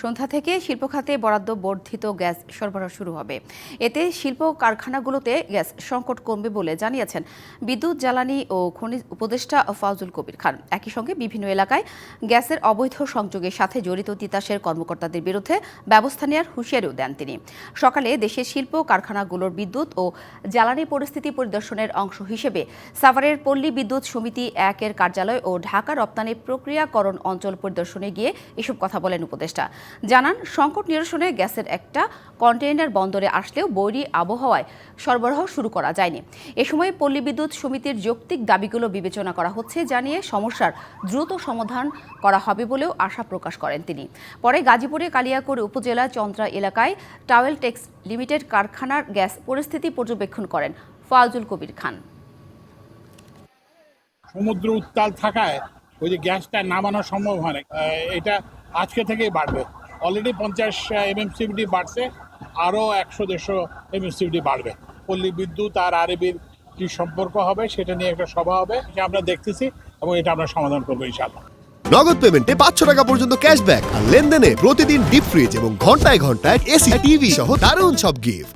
সন্ধ্যা থেকে শিল্প খাতে বরাদ্দ বর্ধিত গ্যাস সরবরাহ শুরু হবে। এতে শিল্প কারখানাগুলোতে গ্যাস সংকট কমবে বলে জানিয়েছেন বিদ্যুৎ, জ্বালানি ও খনিজ উপদেষ্টা ফাউজুল কবির খান। একই সঙ্গে বিভিন্ন এলাকায় গ্যাসের অবৈধ সংযোগের সাথে জড়িত তিতাসের কর্মকর্তাদের বিরুদ্ধে ব্যবস্থা নেওয়ার হুঁশিয়ারিও দেন তিনি। সকালে দেশের শিল্প কারখানাগুলোর বিদ্যুৎ ও জ্বালানি পরিস্থিতি পরিদর্শনের অংশ হিসেবে সাভারের পল্লী বিদ্যুৎ সমিতি একের কার্যালয় ও ঢাকা রপ্তানি প্রক্রিয়াকরণ অঞ্চল পরিদর্শনে গিয়ে এসব কথা বলেন উপদেষ্টা। জানান, সংকট নিরসনে গ্যাসের একটা কন্টেইনার বন্দরে আসলেও বৈরী আবহাওয়ায় সরবরাহ শুরু করা যায়নি। এ সময় পল্লী বিদ্যুৎ সমিতির যৌক্তিক দাবিগুলো বিবেচনা করা হচ্ছে, জানিয়ে সমস্যার দ্রুত সমাধান করা হবে বলেও আশা প্রকাশ করেন তিনি। পরে গাজীপুরে কালিয়াকৈর উপজেলা চন্দ্রা এলাকায় টাওয়েল টেক্স লিমিটেড কারখানার গ্যাস পরিস্থিতি পর্যবেক্ষণ করেন ফাজুল কবির খান। সমুদ্র উত্তাল থাকায় ওই যে গ্যাসটা নামানো সম্ভব হয় না। এটা আজকে থেকেই বাড়বে। অলরেডি পঞ্চাশ এমএমসিবিটি বাড়ছে, আরও একশো, দেড়শো এমএমসিবিটি বাড়বে। পল্লী বিদ্যুৎ আর আরবির কী সম্পর্ক হবে, সেটা নিয়ে একটা সভা হবে সেটা আমরা দেখতেছি এবং এটা আমরা সমাধান করব ইনশাআল্লাহ। নগদ পেমেন্টে পাঁচশো টাকা পর্যন্ত ক্যাশব্যাক আর লেনদেনে প্রতিদিন ডিপ ফ্রিজ এবং ঘন্টায় ঘন্টায় এসি, টিভি সহ দারুণ সব গিফট